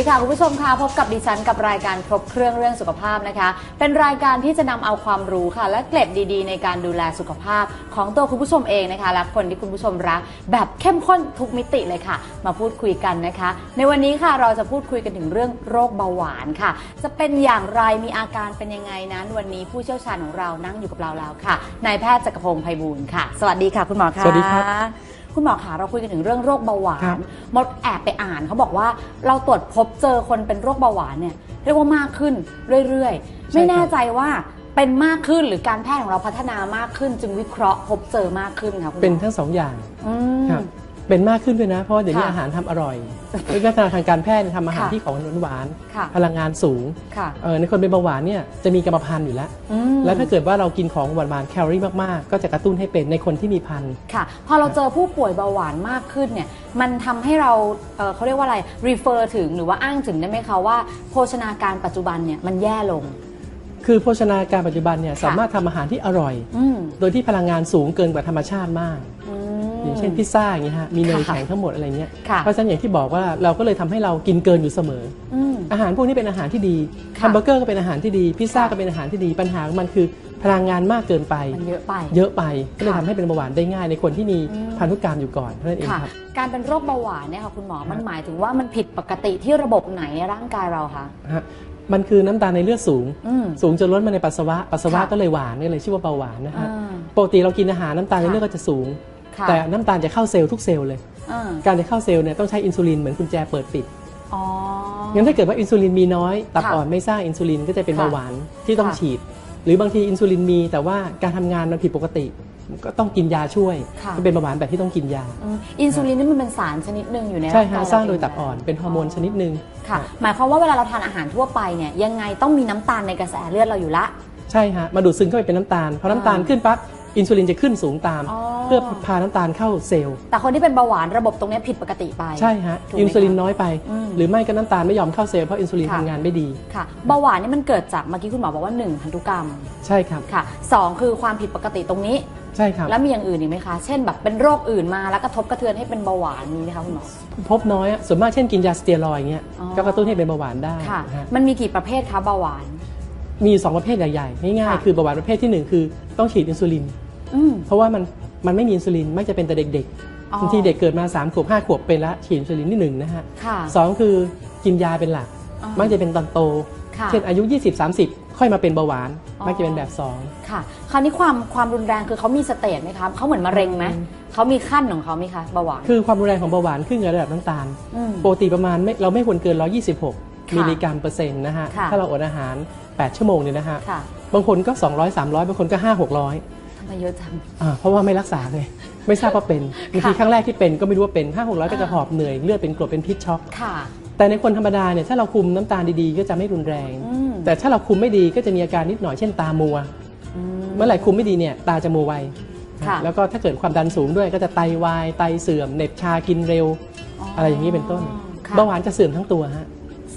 ดีค่ะ คุณผู้ชมค่ะพบกับดิฉันกับรายการครบเครื่องเรื่องสุขภาพนะคะ เป็นรายการที่จะนำเอาความรู้ค่ะ และเกล็ดดีๆ ในการดูแลสุขภาพของตัวคุณผู้ชมเองนะคะ และคนที่คุณผู้ชมรัก แบบเข้มข้นทุกมิติเลยค่ะ มาพูดคุยกันนะคะ ในวันนี้ค่ะเราจะพูดคุยกันถึงเรื่องโรคเบาหวานค่ะ จะเป็นอย่างไรมีอาการเป็นยังไงนั้น วันนี้ผู้เชี่ยวชาญของเรานั่งอยู่กับเราแล้วค่ะนายแพทย์จักรพงศ์ไพบูลย์ค่ะ สวัสดีค่ะ คุณหมอค่ะสวัสดีครับ คุณหมอคะเราคุยกันถึงเรื่องโรคเบาหวาครันบ มดแอบไปอ่านเขาบอกว่าเราตรวจพบเจอคนเป็นโรคเบาหวานเนี่ยเรียกว่ามากขึ้นเรื่อยๆ ไม่แน่ใจว่าเป็นมากขึ้นหรือการแพทย์ของเราพัฒนามากขึ้น จึงวิเคราะห์พบเจอมากขึ้นค่ะคุณหมอเป็นทั้งสองอย่าง อืมครับ เป็นมากขึ้นด้วยนะ เพราะว่าเดี๋ยวนี้ค่ะอาหารทำอร่อยวิวัฒนาทางการแพทย์ทำอาหารค่ะที่ของหวานค่ะๆพลังงานสูงค่ะเอ่อในคนเป็นเบาหวานเนี่ยจะมีกรรมพันธุ์อยู่แล้ว อืมแล้วถ้าเกิดว่าเรากินของหวานๆแคลอรี่มากๆ ก็จะกระตุ้นให้เป็นในคนที่มีพันธุ์ ค่ะ พอเราเจอผู้ป่วยเบาหวานมากขึ้นเนี่ย มันทำให้เราเอ่อเขาเรียกว่าอะไร refer ถึงหรือว่าอ้างถึงได้ไหมคะว่าโภชนาการปัจจุบันเนี่ยมันแย่ลง คือโภชนาการปัจจุบันเนี่ยค่ะ สามารถทำอาหารที่อร่อย อืม โดยที่พลังงานสูงเกินกว่าธรรมชาติมาก อืม อย่างเช่นพิซซ่าอย่างเงี้ยฮะมีเนยค่ะแข็งทั้งหมดอะไรเงี้ยค่ะเพราะฉะนั้นอย่างที่บอกว่าเราก็เลยทำให้เรากินเกินอยู่เสมออืมอาหารพวกนี้เป็นอาหารที่ดีค่ะแฮมเบอร์เกอร์ก็เป็นอาหารที่ดีพิซซ่าค่ะก็เป็นอาหารที่ดีปัญหาของมันคือพลังงานมากเกินไปมันเยอะไป เยอะไป ก็เลยค่ะทำให้เป็นเบาหวานได้ง่ายในคนที่มีอืมพันธุกรรมอยู่ก่อนเท่านั้นเองค่ะครับ การเป็นโรคเบาหวานเนี่ยค่ะคุณหมอ มันหมายถึงว่ามันผิดปกติที่ระบบไหนในร่างกายเราคะฮะมันคือน้ำตาลในเลือดสูงอืมสูงจนล้นมาในปัสสาวะ ปัสสาวะค่ะก็เลยหวานนี่เลยชื่อว่าเบาหวานนะฮะอ่าปกติเรากินอาหารน้ำตาลในเลือดก็จะสูงค่ะ แต่น้ำตาลจะเข้าเซลล์ทุกเซลล์เลยอ่าการจะเข้าเซลล์เนี่ยต้องใช้อินซูลินเหมือนกุญแจเปิดปิดอ๋องั้นถ้าเกิดว่าอินซูลินมีน้อย ตับค่ะอ่อนไม่สร้างอินซูลินก็จะเป็นค่ะเบาหวานที่ต้องค่ะฉีด หรือบางทีอินซูลินมี แต่ว่าการทำงานมันผิดปกติก็ต้องกินยาช่วยค่ะก็เป็นเบาหวานแบบที่ต้องกินยาอืมอินซูลินนี่มันเป็นสารชนิดหนึ่งอยู่ในใช่ร่างกาฮะยสร้างเโดยตับอ่อนเป็นฮอร์โมนชนิดหนึ่งค่ะ หมายความว่าเวลาเราทานอาหารทั่วไปเนี่ยยังไงต้องมีน้ำตาลในกระแสเลือดเราอยู่ละ ใช่ฮะมาดูดซึมเข้าไปเป็นน้ำตาลพอน้ำตาลอ่าขึ้นปั๊บ อินซูลินจะขึ้นสูงตาม อ๋อ เพื่อพาน้ำตาลเข้าเซลล์แต่คนที่เป็นเบาหวานระบบตรงเนี้ยผิดปกติไป ใช่ฮะถูกไหมอินซูลินคะน้อยไป อืมหรือไม่ก็น้ำตาลไม่ยอมเข้าเซลล์เพราะอินซูลินค่ะ ทำงานไม่ดีค่ะเบาหวานนี่มันเกิดจากเมื่อกี้คุณหมอบอกว่าหนึ่งพันธุกรรมใช่ครับค่ะสองคือความผิดปกติตรงนี้ ใช่ครับ แล้วมีอย่างอื่นอีกไหมคะ เช่นแบบเป็นโรคอื่นมาแล้วกระทบกระเทือนให้เป็นเบาหวานมีไหมคะคุณหมอ พบน้อยอะส่วนมากเช่นกินยาสเตียรอยด์อย่างเงี้ยอ๋อ ก็กระตุ้นให้เป็นเบาหวานได้ค่ะ นะฮะมันมีกี่ประเภทคะเบาหวาน มีอยู่สองประเภทใหญ่ๆง่ายค่ะๆคือเบาหวานประเภทที่หนึ่งคือต้องฉีดอินซูลิน อืม เพราะว่ามันมันไม่มีอินซูลินมักจะเป็นแต่เด็กอ๋อ ๆบางทีเด็กเกิดมา3ขวบ5ขวบเป็นละฉีดอินซูลินที่หนึ่งนะฮะค่ะ สองคือกินยาเป็นหลัก อ๋อมักจะเป็นตอนโต ค่ะเช่นอายุ 20-30 ค่อยมาเป็นเบาหวาน อ๋อ มักจะเป็นแบบค่ะ คราวนี้ความความรุนแรงคือเขามีสเตจไหมคะเขาเหมือนมะเร็งไหมอืมเขามีขั้นของเขาไหมคะเบาหวาน2คือความรุนแรงของเบาหวานขึ้นกับระดับน้ำตาลมปกติประมาณไม่เราไม่ควรเกิน 126ค่ะ มิลลิกรัมเปอร์เซ็นต์นะฮะค่ะ ถ้าเราอดอาหาร 8 ชั่วโมงเนี่ยนะฮะค่ะบางคนก็ 200 300 บางคนก็ 5 600ทำไมเยอะจัง อ่าเพราะว่าไม่รักษาไงไม่ทราบว่าเป็นบางทีครั้งแรกที่เป็นก็ไม่รู้ว่าเป็น 5 600 ก็จะหอบเหนื่อยเลือดเป็นกรดเป็นพิษช็อก ค่ะ แต่ในคนธรรมดาเนี่ยถ้าเราคุมน้ำตาลดีๆ ก็จะไม่รุนแรง อืม แต่ถ้าเราคุมไม่ดีก็จะมีอาการนิดหน่อยเช่นตามัว อืม เมื่อไหร่คุมไม่ดีเนี่ยตาจะมัวไวค่ะ แล้วก็ถ้าเกิดความดันสูงด้วยก็จะไตวายไตเสื่อมเหน็บชากินเร็ว อะไรอย่างนี้เป็นต้นค่ะ เบาหวานจะเสื่อมทั้งตัวฮะ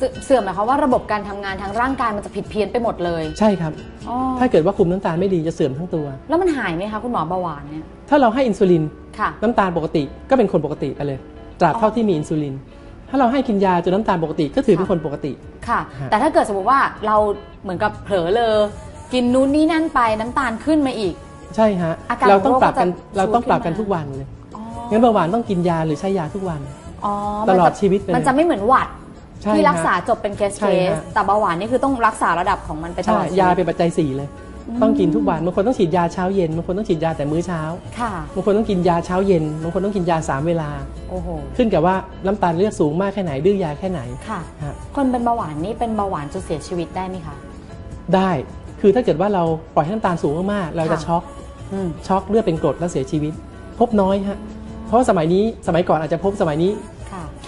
เสื่อเสื่อมหมายความว่าระบบการทำงานทางร่างกายมันจะผิดเพี้ยนไปหมดเลยใช่ครับ อ๋อถ้าเกิดว่าคุมน้ำตาลไม่ดีจะเสื่อมทั้งตัว แล้วมันหายไหมคะคุณหมอเบาหวานเนี่ยถ้าเราให้อินซูลิน ค่ะ น้ำตาลปกติก็เป็นคนปกติไปเลย ตราบเท่าที่มีอินซูลิน ถ้าเราให้กินยาจนน้ำตาลปกติก็ถือเป็นค่ะคนปกติ ค่ะ ฮะ แต่ถ้าเกิดสมมติว่าเราเหมือนกับเผลอเลยกินนู้นนี่นั่นไปน้ำตาลขึ้นมาอีก ใช่ฮะอาการเราต้องปรับกันของโรคก็จะเราต้องปรับกันชูขึ้นมา ทุกวันเลยอ๋องั้นเบาหวานต้องกินยาหรือใช้ยาทุกวัน อ๋อตลอดมันจะชีวิตเลย มันจะไม่เหมือนหวัด ใช่ที่ฮะรักษาจบเป็นเคสใช่เคสฮะ แต่เบาหวานนี่คือต้องรักษาระดับของมันไปตใช่ลอดชีวิตยาเป็นปัจจัยสี่เลย ต้องกินทุกวันบางคนต้องฉีดยาเช้าเย็นบางคนต้องฉีดยาแต่มื้อเช้าค่ะ บางคนต้องกินยาเช้าเย็นบางคนต้องกินยาสามเวลา โอ้โห ขึ้นกับว่าน้ำตาลเลือดสูงมากแค่ไหนดื้อยาแค่ไหนค่ะ ฮะคนเป็นเบาหวานนี่เป็นเบาหวานจนเสียชีวิตได้ไหมคะ ได้คือถ้าเกิดว่าเราปล่อยให้น้ำตาลสูงมากๆเราจะค่ะ ช็อกอืม ช็อกเลือดเป็นกรดแล้วเสียชีวิต พบน้อยฮะเพราะว่าสมัยนี้สมัยก่อนอาจจะพบสมัยนี้ค่ะ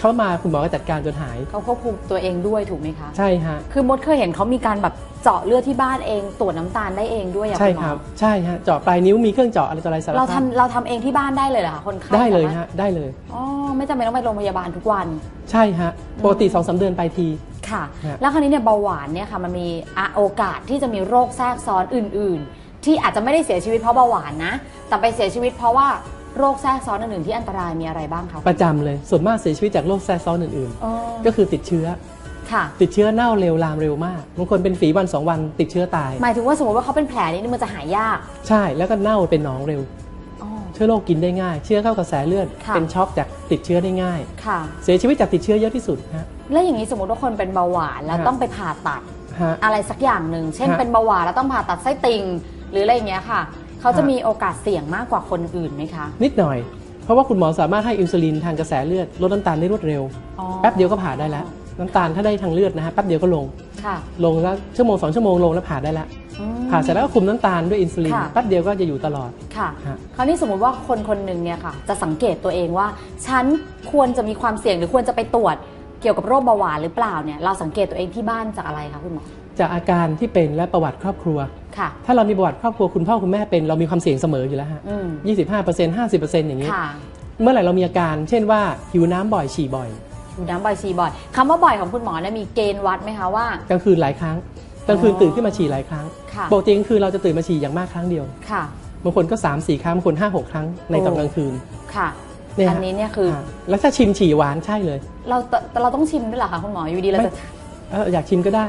เข้ามาคุณหมอก็จัดการจนหาย เขาควบคุมตัวเองด้วยถูกไหมคะใช่ฮะคือมดเคยเห็นเขามีการแบบเจาะเลือดที่บ้านเองตรวจน้ำตาลได้เองด้วยอะใช่ณหมอครับใช่ฮะเจาะปลายนิ้วมีเครื่องเจาะอะไรต่ออะไรสารเราพัดทำเราทำเองที่บ้านได้เลยเหรอคะคนไข้ได้เลยสามารถฮะได้เลย อ๋อไม่จำเป็นต้องไปโรงพยาบาลทุกวัน ใช่ฮะปกติสองสามเดือนไปที ค่ะฮะแล้วคราวนี้เนี่ยเบาหวานเนี่ยค่ะมันมีอะโอกาสที่จะมีโรคแทรกซ้อนอื่น ๆ ที่อาจจะไม่ได้เสียชีวิตเพราะเบาหวานนะ แต่ไปเสียชีวิตเพราะว่า โรคแทรกซ้อนอื่นๆที่อันตรายมีอะไรบ้างคะประจำเลยส่วนมากเสียชีวิตจากโรคแทรกซ้อนอื่นอ๋อๆ ก็คือติดเชื้อ ค่ะ ติดเชื้อเน่าเร็วลามเร็วมากบางคนเป็นฝีวันสองวันติดเชื้อตาย หมายถึงว่าสมมติว่าเขาเป็นแผลนี่มันจะหายยากใช่แล้วก็เน่าเป็นหนองเร็ว อ๋อ เชื้อโรคกินได้ง่าย เชื้อเข้ากระแสเลือดค่ะ เป็นช็อกจากติดเชื้อได้ง่าย ค่ะ เสียชีวิตจากติดเชื้อเยอะที่สุดฮะ แล้วอย่างนี้สมมติว่าคนเป็นเบาหวานแล้วฮะ ต้องไปผ่าตัดฮะ อะไรสักอย่างหนึ่งเช่นฮะ เป็นเบาหวานแล้วต้องผ่าตัดไส้ติ่งหรืออะไรอย่างเงี้ยค่ะ เขาจะฮะมีโอกาสเสี่ยงมากกว่าคนอื่นไหมคะ นิดหน่อย เพราะว่าคุณหมอสามารถให้อินซูลินทางกระแสเลือดลดน้ำตาลได้รวดเร็วอ๋อแป๊บเดียวก็ผ่าได้แล้ว น้ำตาลถ้าได้ทางเลือดนะฮะแป๊บเดียวก็ลงค่ะลงแล้วชั่วโมงสองชั่วโมงลงแล้วผ่าได้แล้วอืมผ่าเสร็จแล้วก็คุมน้ำตาลด้วยอินซูลินค่ะแป๊บเดียวก็จะอยู่ตลอดค่ะฮะคราวนี้สมมุติว่าคนคนหนึ่งเนี่ยค่ะ จะสังเกตตัวเองว่า ฉันควรจะมีความเสี่ยงหรือควรจะไปตรวจเกี่ยวกับโรคเบาหวานหรือเปล่าเนี่ยเราสังเกตตัวเองที่บ้านจากอะไรคะคุณหมอ จากอาการที่เป็นและประวัติครอบครัว ค่ะ ถ้าเรามีประวัติครอบครัวคุณพ่อคุณแม่เป็นเรามีความเสี่ยงเสมออยู่แล้วฮะอืม25% 50%อย่างนี้ ค่ะเมื่อไหร่เรามีอาการ เช่นว่าหิวน้ำบ่อยฉี่บ่อยดูน้ำบ่อยชีบ่อยคำว่าบ่อยของคุณหมอเนี่ยมีเกณฑ์วัดไหมคะว่า กลางคืนหลายครั้งกลางคืนอ๋อตื่นขึ้นมาฉี่หลายครั้งค่ะ ปกติกลางคืนเราจะตื่นมาฉี่อย่างมากครั้งเดียวค่ะ บางคนก็3 4ครั้งบางคน5 6ครั้งในตอนกลางคืนค่ะเนี่ยฮะอันนี้เนี่ยคือาแล้วถ้าชิมฉี่หวานใช่เลย เราแต่เราต้องชิมด้วยเหรอคะคุณหมออยู่ดีเราจะ เอออยากชิมก็ได้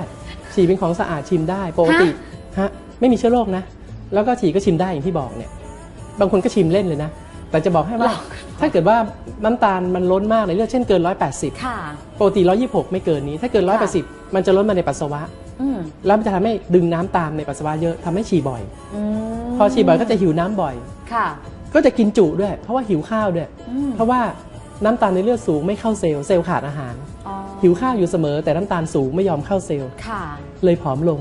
ฉี่เป็นของสะอาดชิมได้ปกติฮะไม่มีเชื้อโรคนะ แล้วก็ฉี่ก็ชิมได้อย่างที่บอกเนี่ย บางคนก็ชิมเล่นเลยนะ แต่จะบอกให้ว่าหรอถ้าเกิดว่าน้ำตาลมันล้นมากในเลือดเช่นเกิน 180ค่ะปกติ 126 ไม่เกินนี้ ถ้าเกิน 180 มันจะล้นมาในปัสสาวะอืมแล้วมันจะทำให้ดึงน้ำตามในปัสสาวะเยอะทำให้ฉี่บ่อยอืมพอฉี่บ่อยก็จะหิวน้ำบ่อยค่ะ ก็จะกินจุด้วย เพราะว่าหิวข้าวด้วยอืมเพราะว่าน้ำตาลในเลือดสูงไม่เข้าเซลล์เซลล์ขาดอาหารอ๋อหิวข้าวอยู่เสมอแต่น้ำตาลสูงไม่ยอมเข้าเซลล์ค่ะ เลยผอมลง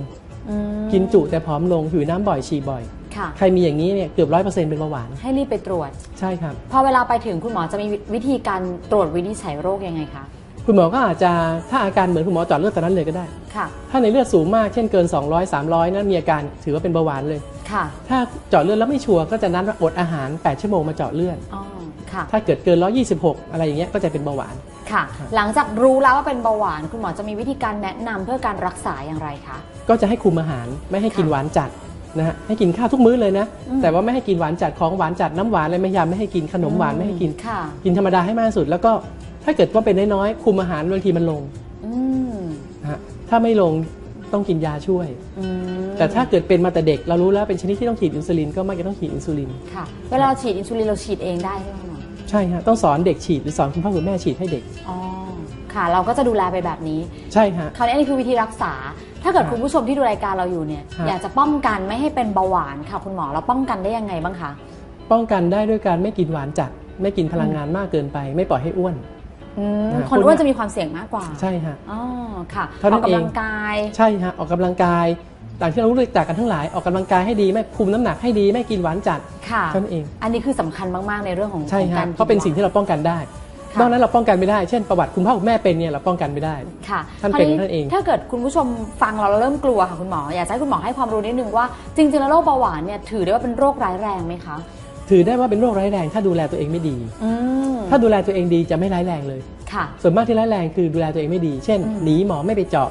อืมกินจุแต่ผอมลงหิวน้ำบ่อยฉี่บ่อย ค่ะ ใครมีอย่างนี้เนี่ยเกือบร้อยเปอร์เซ็นต์เป็นเบาหวาน ให้รีบไปตรวจ ใช่ครับ พอเวลาไปถึงคุณหมอจะมีวิธีการตรวจวินิจฉัยโรคยังไงคะ คุณหมอก็อาจจะถ้าอาการเหมือนคุณหมอเจอดเลือดตอนนั้นเลยก็ได้ ค่ะ ถ้าในเลือดสูงมากเช่นเกิน 200 300 นั้นมีอาการถือว่าเป็นเบาหวานเลย ค่ะ ถ้าเจาะเลือดแล้วไม่ชัวร์ก็จะนัดว่าอดอาหาร 8 ชั่วโมงมาเจาะเลือด อ๋อ ค่ะ ถ้าเกิดเกิน 126 อะไรอย่างเงี้ยก็จะเป็นเบาหวาน ค่ะ หลังจากรู้แล้วว่าเป็นเบาหวาน คุณหมอจะมีวิธีการแนะนำเพื่อการรักษาอย่างไรคะ ก็จะให้คุมอาหารไม่ให้กินค่ะหวานจัดนะฮะให้กินข้าวทุกมื้อเลยนะอืมแต่ว่าไม่ให้กินหวานจัดของหวานจัดน้ำหวานอะไรไม่ยามไม่ให้กินขนมหวานไม่ให้กินค่ะกินธรรมดาให้มากที่สุด แล้วก็ถ้าเกิดว่าเป็นน้อยๆคุมอาหารบางทีมันลงอืมนะฮะถ้าไม่ลงต้องกินยาช่วยอืมแต่ถ้าเกิดเป็นมาแต่เด็กเรารู้แล้วเป็นชนิดที่ต้องฉีดอินซูลินก็มักจะต้องฉีดอินซูลินค่ะเวลาเราฉีดอินซูลินเราฉีดเองได้ใช่ไหมคุณหมอ ใช่ฮะต้องสอนเด็กฉีดหรือสอนคุณพ่อคุณแม่ฉีดให้เด็ก อ๋อค่ะ เราก็จะดูแลไปแบบนี้ ใช่ฮะ คราวนี้อันนี้คือวิธีรักษา ถ้าเกิดครับคุณผู้ชมที่ดูรายการเราอยู่เนี่ยครับอยากจะป้องกันไม่ให้เป็นเบาหวานค่ะ คุณหมอเราป้องกันได้ยังไงบ้างคะ ป้องกันได้ด้วยการไม่กินหวานจัด ไม่กินพลังงานมากเกินไป ไม่ปล่อยให้อ้วน อืมอ่าคนคนอ้วนจะมีความเสี่ยงมากกว่าใช่ฮะ อ๋อค่ะเท่านั้ออนกเอง กำลังกาย ใช่ฮะออกกำลังกาย ต่างที่เรารู้จักกันทั้งหลายออกกำลังกายให้ดีไม่คุมน้ำหนักให้ดีไม่กินหวานจัดค่ะเท่านั้นเอง อันนี้คือสำคัญมาก ๆ ในเรื่องของใช่ของฮะการเพราะเป็นสิ่งที่เราป้องกันได้ค่ะนอกนั้นเราป้องกันไม่ได้ เช่นประวัติคุณพ่อคุณแม่เป็นเนี่ยเราป้องกันไม่ได้ ค่ะ ท่านเป็นครวท่านเอง ถ้าเกิดคุณผู้ชมฟังเราแล้วเริ่มกลัวค่ะคุณหมอ อยากจะให้คุณหมอให้ความรู้นิดนึงว่าจริงๆแล้วโรคเบาหวานเนี่ยถือได้ว่าเป็นโรคร้ายแรงไหมคะ ถือได้ว่าเป็นโรคร้ายแรง ถ้าดูแลตัวเองไม่ดีอืมถ้าดูแลตัวเองดีจะไม่ร้ายแรงเลย ค่ะ ส่วนมากที่ร้ายแรงคือดูแลตัวเองไม่ดี เช่นอืมหนีหมอไม่ไปเจาะ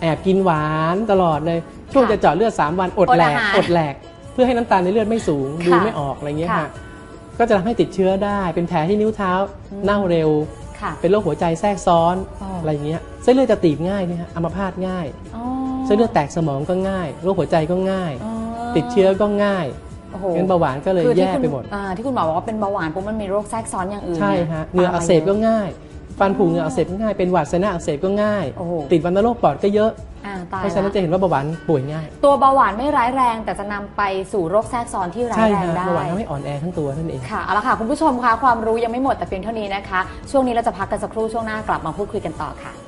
แอบกินหวานตลอดเลย ช่วงค่ะจะเจาะเลือด 3 วันอดอดแหลอากหารอดแหลก เพื่อให้น้ำตาลในเลือดไม่สูงค่ะดูไม่ออกอะไรเงี้ยค่ะค่ะก็จะทำให้ติดเชื้อได้เป็นแผลที่นิ้วเท้าอืมเน่าเร็วค่ะเป็นโรคหัวใจแทรกซ้อนอ๋อออะไรเงี้ยเส้นเลือดจะตีบง่ายนะฮะอัมพาตง่ายอ๋อเส้นเลือดแตกสมองก็ง่ายโรคหัวใจก็ง่ายอ๋อติดเชื้อก็ง่ายโอ้โหงั้นเบาหวานก็เลยคือที่แย่คุณไปหมดอ่าที่คุณหมอบอกว่าเป็นเบาหวานปุ๊บมันมีโรคแทรกซ้อนอย่างอื่นใช่นี่ยฮะเหงื่ออักเสบก็ตามมายง่าย ฟันผุเหงื่ออักเสบก็ง่ายเป็นหวัดไซนัสอักเสบก็ง่าย โอ้โห ติดวัณโรคปอดก็เยอะ อ่าตายเพราะฉะนั้นละจะเห็นว่าเบาหวานป่วยง่าย ตัวเบาหวานไม่ร้ายแรง แต่จะนำไปสู่โรคแทรกซ้อนที่ร้ายใช่แรงฮะได้ เบาหวานทำให้อ่อนแอทั้งตัวนั่นเอง ค่ะเอาละค่ะ คุณผู้ชมคะความรู้ยังไม่หมดแต่เพียงเท่านี้นะคะ ช่วงนี้เราจะพักกันสักครู่ช่วงหน้ากลับมาพูดคุยกันต่อค่ะ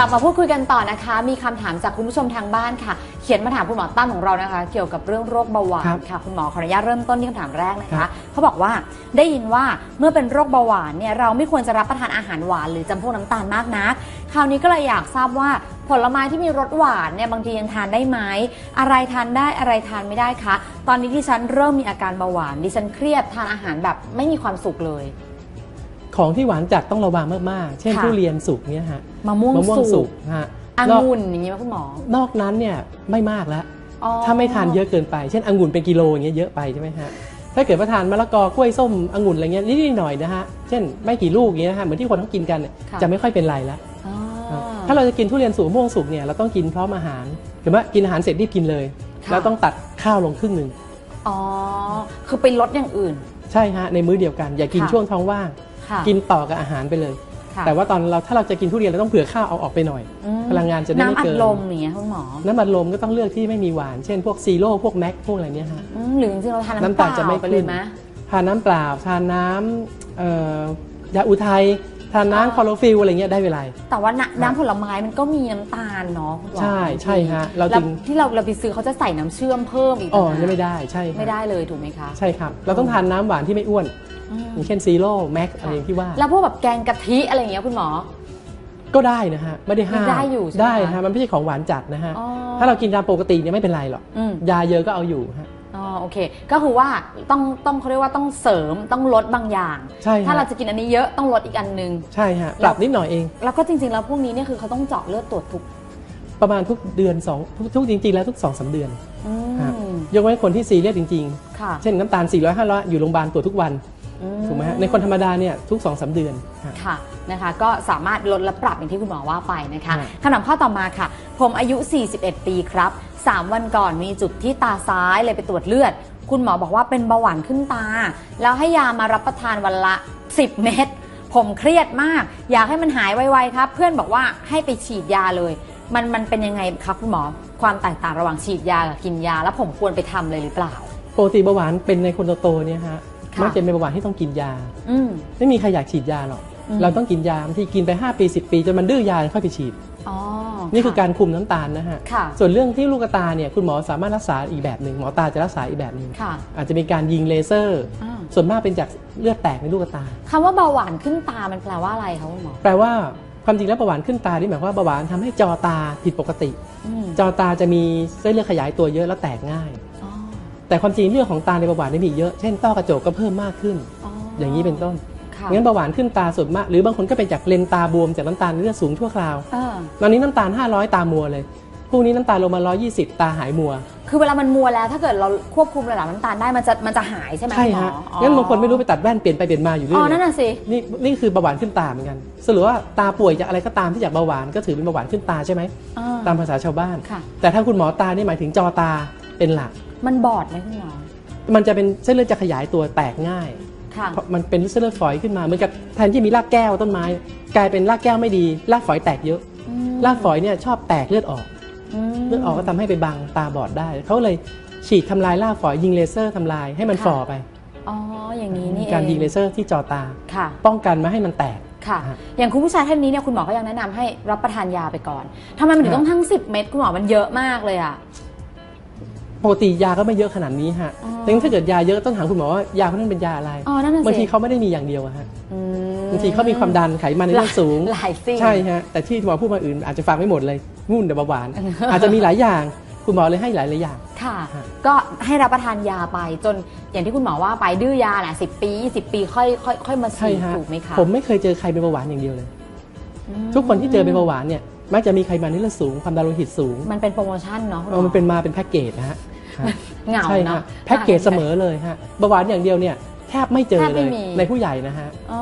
กลับมาพูดคุยกันต่อนะคะ มีคำถามจากคุณผู้ชมทางบ้านค่ะ เขียนมาถามคุณหมอตั้มของเรานะคะ เกี่ยวกับเรื่องโรคเบาหวาครันบค่ะคุณหมอขออนุญาตเริ่มต้นที่คำถามแรกนะครัคะบเขาบอกว่าได้ยินว่าเมื่อเป็นโรคเบาหวานเนี่ยเราไม่ควรจะรับประทานอาหารหวานหรือจำพวกน้ำตาลมากนัก คราวนี้ก็เลยอยากทราบว่าผลไม้ที่มีรสหวานเนี่ยบางทียังทานได้ไหมอะไรทานได้อะไรทานไม่ได้คะตอนนี้ที่ฉันเริ่มมีอาการเบาหวานดิฉันเครียดทานอาหารแบบไม่มีความสุขเลย ของที่หวานจัดต้องระวังมากๆ เช่นค่ะ ทุเรียนสุกเนี่ยฮะมะม่วงมะม่วงสุสุกกฮะอานอกงุ่นอย่างนี้ไหมคุณหมอนอกนั้นเนี่ยไม่มากแล้ว อ๋อ ถ้าไม่ทานเยอะเกินไป เช่นองุ่นเป็นกิโลอย่างเงี้ยเยอะไปใช่ไหมฮะ ถ้าเกิดว่าทานมะละกอกล้วยส้มองุ่นอะไรเงี้ยนิดๆหน่อยๆนะฮะ เช่นไม่กี่ลูกอย่างเงี้ยนะฮะ เหมือนที่คนเขากินกันเนี่ยค่ะ จะไม่ค่อยเป็นไรแล้วอ๋อครับถ้าเราจะกินทุเรียนสุกมะม่วงสุกเนี่ยเราต้องกินพร้อมอาหารคือว่ากินอาหารเสร็จรีบกินเลยค่ะแล้วต้องตัดข้าวลงครึ่งหนึ่ง อ๋อคือไปลดอย่างอื่น ใช่ฮะในมื้อเดียวกันอย่ากินค่ะ ช่วงท้องว่างค่ะ กินต่อกับอาหารไปเลยค่ะแต่ว่าตอนเราถ้าเราจะกินทุเรียนเราต้องเผื่อข้าวเอาออกไปหน่อยอืมพลังงานจะได้ไม่น้ำอัเกิดนลมอย่างเงี้ยคุณหมอ น้ำมันลมก็ต้องเลือกที่ไม่มีหวาน เช่นพวกซีโร่พวกแม็กพวกอะไรเนี้ยฮะอืมหรือจริงๆเราทานน้ำน้ำเปตาลล่าจะไม่ไปเลยขึ้นไหมทานน้ำเปล่าทานน้ำเอ่อยาอุทัยทานอ๋อน้ำคลอโรฟิลอะไรเงี้ยได้เวลา แต่ว่าน้ำน้ำผลไม้มันก็มีน้ำตาลเนาะคุณหมอใช่ใช่ฮะเราแล้วจึงที่เราเราไปซื้อเขาจะใส่น้ำเชื่อมเพิ่มอีกอ๋อต่างหากนี่ไม่ได้ใช่ครับไม่ได้เลยถูกไหมคะ ใช่ครับ เราต้องทานน้ำหวานที่ไม่อ้วน อืมอย่างเช่นซีโร่แม็กอะไรอย่างที่ว่า แล้วพวกแบบแกงกะทิอะไรอย่างเงี้ยคุณหมอ ก็ได้นะฮะ ไม่ได้ห้ามได้อยู่ใช่ไหมได้คะฮะมันไม่ใช่ของหวานจัดนะฮะอ๋อถ้าเรากินตามปกติเนี่ยไม่เป็นไรหรอกอืมยาเยอะก็เอาอยู่ฮะอ๋อโอเค ก็คือว่าต้องต้องเขาเรียกว่าต้องเสริมต้องลดบางอย่างใช่ฮะถ้าเราจะกินอันนี้เยอะต้องลดอีกอันหนึงใช่ฮะปรับนิดหน่อยเอง แล้วก็จริงๆแล้วพวกนี้เนี่ยคือเขาต้องเจาะเลือดตรวจทุกประมาณทุกเดือนสองทุกทุกจริงๆแล้วทุกสองสามเดือนอืครับมยกเว้นคนที่ซีเรียสจริงค่ะๆเช่นน้ำตาล 400 500 อยู่โรงพยาบาลตรวจทุกวันอื ถูกไหมฮะในคนธรรมดาเนี่ยทุก2อสเดือนฮะค่ะนะคะก็สามารถลดและปรับอย่างที่คุณหมอว่าไปนะคะค่ะคำถามข้อต่อมาค่ะ ผมอายุ 41 ปีครับ 3 วันก่อนมีจุดที่ตาซ้ายเลยไปตรวจเลือด คุณหมอบอกว่าเป็นเบาหวานขึ้นตา แล้วให้ยามารับประทานวันละ 10 เม็ดผมเครียดมาก อยากให้มันหายไวๆครับ เพื่อนบอกว่าให้ไปฉีดยาเลย มันมันเป็นยังไงครับคุณหมอความแตกต่างระหว่างฉีดยากับกินยา แล้วผมควรไปทำเลยหรือเปล่าปกติเบาหวานเป็นในคนโตๆเนี่ยฮะค่ะ มักจะเป็นเบาหวานที่ต้องกินยา อืม ไม่มีใครอยากฉีดยาหรอก อืม เราต้องกินยาบางที่กินไป 5 ปี 10 ปีจนมันดื้อยาค่อยไปฉีด อ๋อนี่คือการคุมน้ำตาลนะฮะ ค่ะ ส่วนเรื่องที่ลูกตาเนี่ยคุณหมอสามารถรักษาอีกแบบหนึ่งหมอตาจะรักษาอีกแบบหนึ่งค่ะอาจจะมีการยิงเลเซอร์ อ่าส่วนมากเป็นจากเลือดแตกในลูกตา คำว่าเบาหวานขึ้นตามันแปลว่าอะไรคะคุณหมอ แปลว่าความจริงแล้วเบาหวานขึ้นตานี่หมายความว่าเบาหวานทำให้จอตาผิดปกติ อืม จอตาจะมีเส้นเลือดขยายตัวเยอะแล้วแตกง่ายอ๋อ แต่ความจริงเรื่องของตาในเบาหวานนี่มีเยอะ เช่นต้อกระจกก็เพิ่มมากขึ้นอ๋ออย่างนี้เป็นต้นค่ะงั้นเบาหวานขึ้นตาส่วนมาก หรือบางคนก็เป็นจากเลนตาบวมจากน้ำตาลในเลือดสูงชั่วคราวเออตอนนี้น้ำตาล 500 ตามัวเลยพรุ่งนี้น้ำตาลลงมา 120 ตาหายมัว คือเวลามันมัวแล้วถ้าเกิดเราควบคุมระดับน้ำตาลได้มันจะมันจะหายใช่ไหมใช่คุณหมฮะออ๋องั้นบางคนไม่รู้ไปตัดแว่นเปลี่ยนไปเปลี่ยนมาอยู่เรื่อ๋ออยนั่นน่ะสิ นี่นี่คือเบาหวานขึ้นตาเหมือนกัน สรุปว่าตาป่วยจากอะไรก็ตามที่จากเบาหวานก็ถือเป็นเบาหวานขึ้นตาใช่ไหมอ่ตามภาษาชาวบ้านค่ะแต่ถ้าคุณหมอตานี่หมายถึงจอตาเป็นหลัก มันบอดไหมคุณหมอมันจะเป็นเส้นเลือดจะขยายตัวแตกง่ายค่ะเพราะมันเป็นเส้นเลือดฝอยขึ้นมาเหมือนกับแทนที่มีรากแก้วต้นไม้ กลายเป็นรากแก้วไม่ดีรากฝอยแตกเยอะอืมรากฝอยเนี่ยชอบแตกเลือดออก มเลือดออกก็ทำให้ไปบังตาบอดได้ เขาเลยฉีดทำลายรากฝอยยิงเลเซอร์ทำลายให้มันค่ะฝ่อไป อ๋ออย่างนี้นี่เองการยิงเลเซอร์ที่จอตา ค่ะ ป้องกันไม่ให้มันแตก ค่ะ ฮะอย่างคุณผู้ชายท่านนี้เนี่ยคุณหมอก็ยังแนะนำให้รับประทานยาไปก่อนทำไมมันถึงฮะ ต้องทั้ง 10 เม็ดคุณหมอมันเยอะมากเลยอะ ปกติยาก็ไม่เยอะขนาดนี้ฮะอ๋อดังนั้นถ้าเกิดยาเยอะต้องถามคุณหมอว่ายาเขานั้นเป็นยาอะไรอ๋อนั่นน่ะสิ บางทีเขาไม่ได้มีอย่างเดียวอะฮะอืมบางทีเขามีความดันไขมันในเลือดสูง หลายสิ่ง ใช่ฮะ แต่ที่หมอพูดมาอื่นอาจจะฟังไม่หมดเลยงู่นแต่เบาหวาน อาจจะมีหลายอย่าง คุณหมอเลยให้หลายหลายๆอย่าง ค่ะ ฮะ ก็ให้รับประทานยาไปจนอย่างที่คุณหมอว่าไปดื้อยาแหละสิปี20ปีค่อยค่อยค่อยมาใช่ฉีดฮะ ถูกไหมคะผมไม่เคยเจอใครเป็นเบาหวานอย่างเดียวเลย อืม ทุกคนที่เจอเป็นเบาหวานเนี่ย มักจะมีไขมันในเลือดสูงความดันโลหิตสูง มันเป็นโปรโมชั่นเนาะคุณหเออมอมันเป็นมาเป็นแพ็กเกจนะฮะฮะเหงาใช่เนาะฮะแพ็กเกจเสมอเลยฮะเบาหวานอย่างเดียวเนี่ยแทบไม่เจอแทบเลไม่ยมี ในผู้ใหญ่นะฮะอ๋อ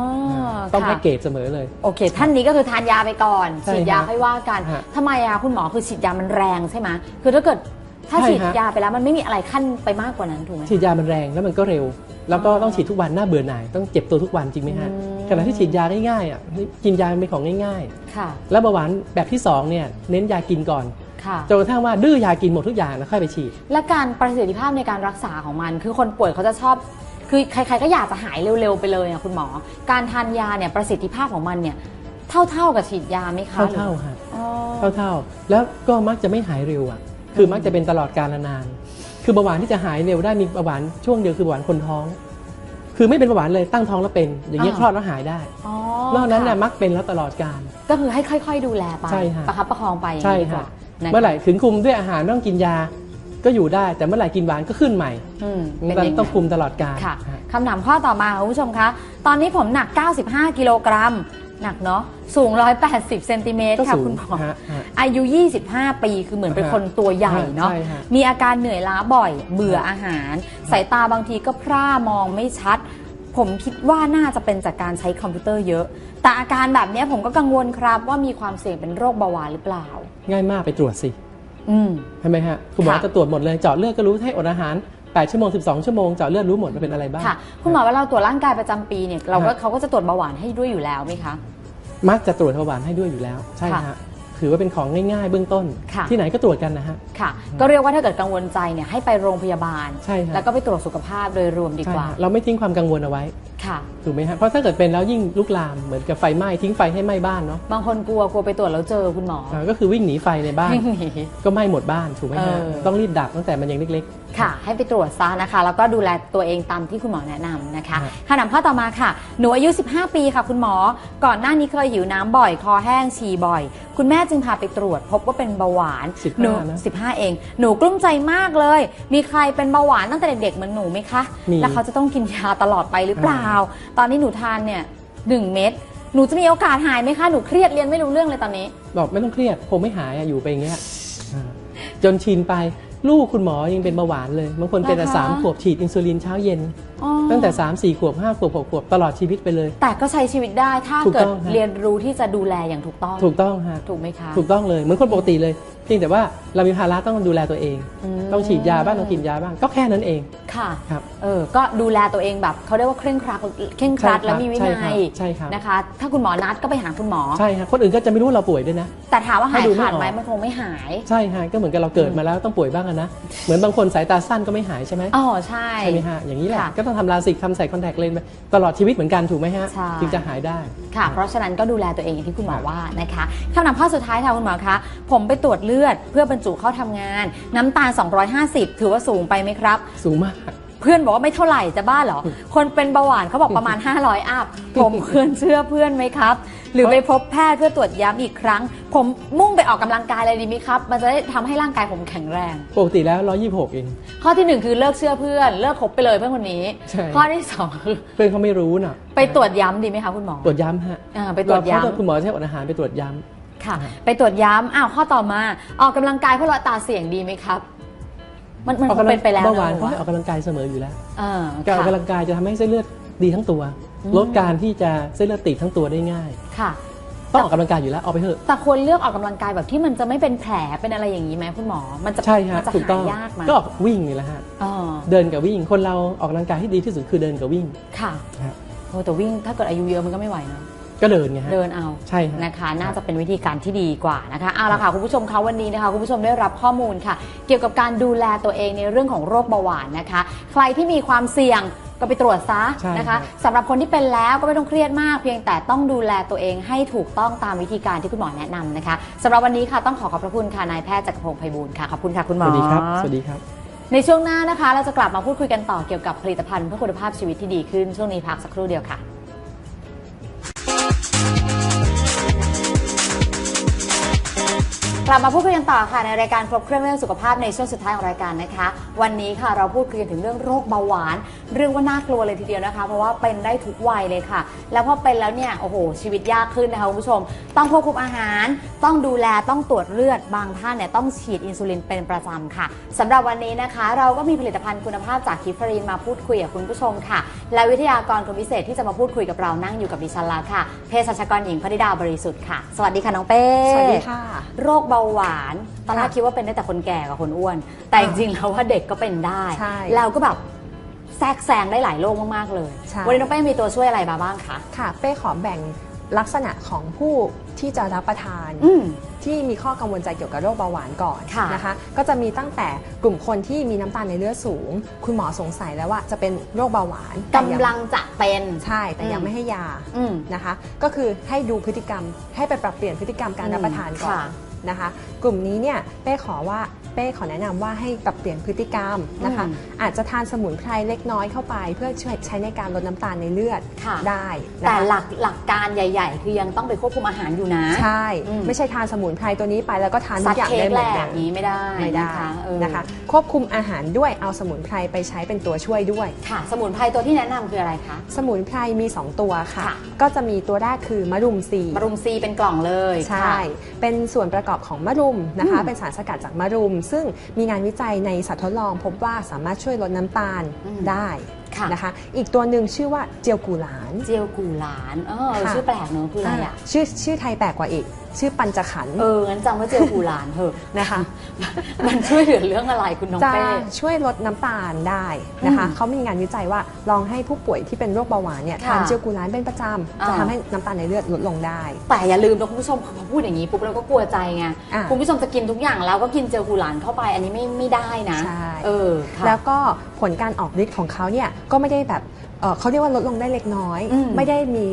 ต้องค่ะแพ็กเกจเสมอเลย โอเค ท่านนี้ก็คือทานยาไปก่อนใช่ฉีดยาฮะค่อยว่ากันฮะ ทำไมอะคุณหมอคือฉีดยามันแรงใช่ไหมคือถ้าเกิด ถ้าใช่ฉีดฮะ ยาไปแล้วมันไม่มีอะไรขั้นไปมากกว่านั้นถูกไหม ฉีดยามันแรงแล้วมันก็เร็ว แล้วก็อ๋อต้องฉีดทุกวันหน้าเบื่อหน่ายต้องเจ็บตัวทุกวันจริงไหมฮะอืม ขณะที่ฉีดยาง่ายๆอะกินยาเป็นของง่าย ค่ะ ๆ แล้วเบาหวานแบบที่สองเนี่ยเน้นยากินก่อนค่ะ จนกระทั่งว่าดื้อยากินหมดทุกอย่างแล้วค่อยไปฉีด และการประสิทธิภาพในการรักษาของมัน คือคนป่วยเขาจะชอบ คือใครๆก็อยากจะหายเร็วๆไปเลยอะคุณหมอ การทานยาเนี่ยประสิทธิภาพของมันเนี่ย เท่าๆกับฉีดยาไหมคะเท่าๆฮะอ๋อ เท่าๆ แล้วก็มักจะไม่หายเร็วอะ คือมักจะเป็นตลอดกาลนาน คือเบาหวานที่จะหายเร็วได้มีเบาหวานช่วงเดียวคือเบาหวานคนท้อง คือไม่เป็นเบาหวานเลยตั้งท้องแล้วเป็น อย่างเงี้ยคลอดแล้วหายได้อ๋อนอกนั้นน่ะค่ะมักเป็นแล้วตลอดกาลก็คือให้ค่อย ๆ ดูแลไปใช่ฮะประคับประคองไปอย่างใช่นี้ดีกฮะว่านะคะเมื่อไหร่ถึงคุมด้วยอาหารไม่ต้องกินยาก็อยู่ได้แต่เมื่อไหร่กินหวานก็ขึ้นใหม่อืมมันเป็นย่าต้องคุมตลอดกาลค่ะฮะคำถามข้อต่อมาค่ะคุณผู้ชมคะ ตอนนี้ผมหนัก 95 กิโลกรัม หนักเนาะสูง 180 เซนติเมตรก็ค่ะสูงคุณหมอฮะฮะอายุ 25 ปีคือเหมือนเป็นคนตัวใหญ่เนาะใช่ฮะ มีอาการเหนื่อยล้าบ่อย เบื่ออาหาร สายตาบางทีก็พร่ามองไม่ชัด ผมคิดว่าน่าจะเป็นจากการใช้คอมพิวเตอร์เยอะ แต่อาการแบบเนี้ยผมก็กังวลครับว่ามีความเสี่ยงเป็นโรคเบาหวานหรือเปล่า ง่ายมากไปตรวจสิ อืม ใช่ไหมฮะ คุณหมอค่ะจะตรวจหมดเลยเจาะเลือดก็รู้ให้อดอาหาร 8 ชั่วโมง 12 ชั่วโมงเจาะเลือดรู้หมดว่าเป็นอะไรบ้าง ค่ะ คุณหมอเวลาเราตรวจร่างกายประจำปีเนี่ยเราก็ฮะเขาก็จะตรวจเบาหวานให้ด้วยอยู่แล้วไหมคะ มักจะตรวจเบาหวานให้ด้วยอยู่แล้ว ใช่ค่ะฮะถือว่าเป็นของง่ายๆ เบื้องต้น ค่ะ ที่ไหนก็ตรวจกันนะฮะ ค่ะ ก็เรียกว่าถ้าเกิดกังวลใจเนี่ยให้ไปโรงพยาบาล ใช่ฮะแล้วก็ไปตรวจสุขภาพโดยรวมดีใช่กว่าฮะเราไม่ทิ้งความกังวลเอาไว้ ค่ะ ถูกไหมฮะ เพราะถ้าเกิดเป็นแล้วยิ่งลุกลามเหมือนกับไฟไหม้ทิ้งไฟให้ไหม้บ้านเนาะบางคนกลัวกลัวไปตรวจแล้วเจอคุณหมออ่าก็คือวิ่งหนีไฟในบ้าน วิ่งหนี ก็ไหม้หมดบ้านถูกไหมฮะเออ ต้องรีบดับตั้งแต่มันยังเล็กค่ะ ให้ไปตรวจซะนะคะ แล้วก็ดูแลตัวเองตามที่คุณหมอแนะนำนะคะครับคำถามข้อต่อมาค่ะ หนูอายุ 15 ปีค่ะ คุณหมอ ก่อนหน้านี้เคยหิวน้ำบ่อย คอแห้งฉี่บ่อย คุณแม่จึงพาไปตรวจ พบว่าเป็นเบาหวาน15หนูนะ 15 เอง หนูกลุ้มใจมากเลย มีใครเป็นเบาหวานตั้งแต่เด็กๆเหมือนหนูไหมคะ มี แล้วเขาจะต้องกินยาตลอดไปหรือเปล่า ตอนนี้หนูทานเนี่ยหนึ่งเม็ด หนูจะมีโอกาสหายไหมคะ หนูเครียดเรียนไม่รู้เรื่องเลยตอนนี้ๆบอกไม่ต้องเครียดคงไม่หายอะอยู่ไปอย่างเงี้ยอ่าจนชินไป ลูกคุณหมอยังเป็นเบาหวานเลยบางคนเป็นแต่นะคะ สามขวบฉีดอินซูลินเช้าเย็น อ๋อตั้งแต่ 3 4 ขวบ 5 ขวบ 6 ขวบ ตลอดชีวิตไปเลย แต่ก็ใช้ชีวิตได้ถ้าถูกเกิดต้องฮะ เรียนรู้ที่จะดูแลอย่างถูกต้อง ถูกต้องฮะ ถูกไหมคะ ถูกต้องเลย เหมือนคนปกติเลย เพียงแต่ว่าเรามีภาระต้องดูแลตัวเองมต้องฉีดยาบ้างต้องกินยาบ้าง ก็แค่นั้นเองค่ะครับเออก็ดูแลตัวเองแบบเขาเรียกว่าเคร่งครัดเคร่งครัดใช่ครับและมีวิใช่นัครับยใช่ครับนะคะ ถ้าคุณหมอนัดก็ไปหาคุณหมอใช่ฮะคนอื่นก็จะไม่รู้ว่าเราป่วยด้วยนะ แต่ถามว่าหายให้ดูไม่ขาดไหมออกมันคงไม่หายใช่ฮะก็เหมือนกับเราเกิดมาแล้วต้องป่วยบ้างอะนะเหมือนบางคนสายตาสั้นก็ไม่หายใช่ไหมอ๋อใช่ใช่ไหมฮะอย่างนี้แหละค่ะก็ต้องทำลาสิกทำใส่คอนแทคเลนส์ไปตลอดชีวิตเหมือนกันถูกไหมฮะใช่จึงจะหายได้ค่ะ เพราะฉะนั้นก็ดูแลตัวเองอย่างที่คุณหมอครับว่านะคะคำถามข้อสุดท้ายค่ะคุณหมอคะผมไปตรวจเลือด เพื่อบรรจุเข้าทำงาน น้ำตาล 250 ถือว่าสูงไปไหมครับ สูงมาก เพื่อนบอกว่าไม่เท่าไหร่จะบ้าเหรอ คนเป็นเบาหวานเขาบอกประมาณ 500อัพผมควรเชื่อเพื่อนไหมครับ หรือไปพบแพทย์เพื่อตรวจย้ำอีกครั้ง ผมมุ่งไปออกกำลังกายเลยดีไหมครับ มันจะได้ทำให้ร่างกายผมแข็งแรง ปกติแล้ว126เอง ข้อที่หนึ่งคือเลิกเชื่อเพื่อน เลิกคบไปเลยเพื่อนคนนี้ ใช่ ข้อที่สองคือเพื่อนเขาไม่รู้น่ะ ไปตรวจย้ำดีไหมคะคุณหมอ ตรวจย้ำฮะอ่าไปตรวจย้ำเาเข้าคุณหมอใช้อดอาหารไปตรวจย้ำ ค่ะ ไปตรวจย้ำอ้าวข้อต่อมาออกกำลังกายเพื่อลดอัตราเสี่ยงดีไหมครับ มันมันคงเป็นไปแล้วเบาหวานนะเขาให้ออกกำลังกายเสมออยู่แล้ว อ่าการออกค่ะกำลังกายจะทำให้เส้นเลือดดีทั้งตัวอืมลดการที่จะเส้นเลือดตีบทั้งตัวได้ง่าย ค่ะ ต้องออกกำลังกายอยู่แล้วออกไปเถอะ แต่ควรเลือกออกกำลังกายแบบที่มันจะไม่เป็นแผลเป็นอะไรอย่างนี้ไหมคุณหมอ มันจะใช่ฮะมันจะถูกต้องหายากไหมก็ออกวิ่งนี่แหละฮะอ๋อเดินกับวิ่งคนเราออกกำลังกายที่ดีที่สุดคือเดินกับวิ่งค่ะครับโอ้แต่วิ่งถ้าเกิดอายุเยอะมันก็ไม่ไหวเนอะ ก็เดินไงฮะ เดินเอาใช่ฮะนะคะ น่าจะเป็นวิธีการที่ดีกว่านะคะเอาละค่ะคุณผู้ชมคะวันนี้นะคะคุณผู้ชมได้รับข้อมูลค่ะ เกี่ยวกับการดูแลตัวเองในเรื่องของโรคเบาหวานนะคะ ใครที่มีความเสี่ยงก็ไปตรวจซะใช่นะคะครับสำหรับคนที่เป็นแล้วก็ไม่ต้องเครียดมาก เพียงแต่ต้องดูแลตัวเองให้ถูกต้องตามวิธีการที่คุณหมอแนะนำนะคะสำหรับวันนี้ค่ะต้องขอขอบพระคุณค่ะนายแพทย์จักรพงศ์ไพบูลย์ค่ะขอบคุณค่ะคุณหมสอ วัสดีครับ สวัสดีครับ ในช่วงหน้านะคะ เราจะกลับมาพูดคุยกันต่อเกี่ยวกับผลิตภัณฑ์เพื่อคุณภาพชีวิตที่ดีขึ้น ช่วงนี้พักสักครู่เดียวค่ะ กลับมาพูดคุยกันต่อค่ะในรายการครบเครื่องเรื่องสุขภาพในช่วงสุดท้ายของรายการนะคะ วันนี้ค่ะเราพูดคุยกันถึงเรื่องโรคเบาหวาน เรื่องว่าน่ากลัวเลยทีเดียวนะคะ เพราะว่าเป็นได้ทุกวัยเลยค่ะ แล้วพอเป็นแล้วเนี่ยโอ้โหชีวิตยากขึ้นนะคะคุณผู้ชม ต้องควบคุมอาหาร ต้องดูแลต้องตรวจเลือดบางท่านเนี่ยต้องฉีดอินซูลินเป็นประจำค่ะสำหรับวันนี้นะคะ เราก็มีผลิตภัณฑ์คุณภาพจากคิฟฟรีนมาพูดคุยกับคุณผู้ชมค่ะ และวิทยากรคนพิเศษที่จะมาพูดคุยกับเรานั่งอยู่กับดิฉันแล้วค่ะเภสัชกรหญิงพนิดาบริสุทธิ์ค่ะ สวัสดีค่ะน้องเป้สวัสดีค่ะโรคเบาหวานตอนแรกค่ะคิดว่าเป็นได้แต่คนแก่กับคนอ้วน แต่จริงๆแล้วว่าเด็กก็เป็นได้ ใช่แล้วก็แบบแทรกแซงได้หลายโรคมากๆเลย ใช่ วันนี้น้องเป้มีตัวช่วยอะไรมาบ้างคะ ค่ะเป้ขอแบ่งลักษณะของผู้ที่จะรับประทาน อืม ที่มีข้อกังวลใจเกี่ยวกับโรคเบาหวานก่อนค่ะนะคะ ก็จะมีตั้งแต่กลุ่มคนที่มีน้ำตาลในเลือดสูง คุณหมอสงสัยแล้วว่าจะเป็นโรคเบาหวานแต่ยังกำลังจะเป็น ใช่แต่ยังอืมไม่ให้ยาอืม นะคะ ก็คือให้ดูพฤติกรรมให้ไปปรับเปลี่ยนพฤติกรรมการรับประทานก่อน ค่ะ นะคะ กลุ่มนี้เนี่ยเป้ขอว่า เป้ขอแนะนำว่าให้ปรับเปลี่ยนพฤติกรรมนะคะอืมอาจจะทานสมุนไพรเล็กน้อยเข้าไป เพื่อช่วยใช้ในการลดน้ำตาลในเลือดค่ะได้นะคะแต่หลักหลักการใหญ่ ๆ คือยังต้องไปควบคุมอาหารอยู่นะ ใช่อืมไม่ใช่ทานสมุนไพรตัวนี้ไปแล้วก็ทานทุซัดกอย่างเค้ได้กเหแหมืลอนกกันนี้ไม่ได้ไม่ได้นะคะเออนะคะ ควบคุมอาหารด้วยเอาสมุนไพรไปใช้เป็นตัวช่วยด้วยค่ะ สมุนไพรตัวที่แนะนำคืออะไรคะสมุนไพรมี 2 ตัวค่ะค่ะ ก็จะมีตัวแรกคือมะรุมซีมารุมซีเป็นกล่องเลยใช่ค่ะเป็นส่วนประกอบของมะรุมนะคะอืมเป็นสารสกัดจากมะรุมซึ่งมีงานวิจัยในสัตว์ทดลองพบว่าสามารถช่วยลดน้ำตาลอืมได้ ค่ะนะคะ อีกตัวหนึ่งชื่อว่าเจียวกูหลาน เจียวกูหลานเออค่ะ ชื่อแปลกเนอะคืออะไรอะชื่อชื่อไทยแปลกกว่าอีก ชื่อปัญจขันธ์เอองั้นจำว่าเจียวกูหลานเถอะ นะคะ มันช่วยเหลือเรื่องอะไรคุณน้องจะเป้ ช่วยลดน้ำตาลได้นะคะ อืมเขามีงานวิจัยว่าลองให้ผู้ป่วยที่เป็นโรคเบาหวานเนี่ยค่ะทานเจียวกูหลานเป็นประจำอ่าจะทำให้น้ำตาลในเลือดลดลงได้ แต่อย่าลืมนะคุณผู้ชมพอพูดอย่างนี้ปุ๊บเราก็กลัวใจไงอะคุณผู้ชมจะกินทุกอย่างแล้วก็กินเจลกูหลานเข้าไปอันนี้ไม่ไม่ได้นะ ใช่ เออค่ะ แล้วก็ผลการออกฤทธิ์ของเขาเนี่ยก็ไม่ได้แบบเอ่อเขาเรียกว่าลดลงได้เล็กน้อยอืมไม่ได้มี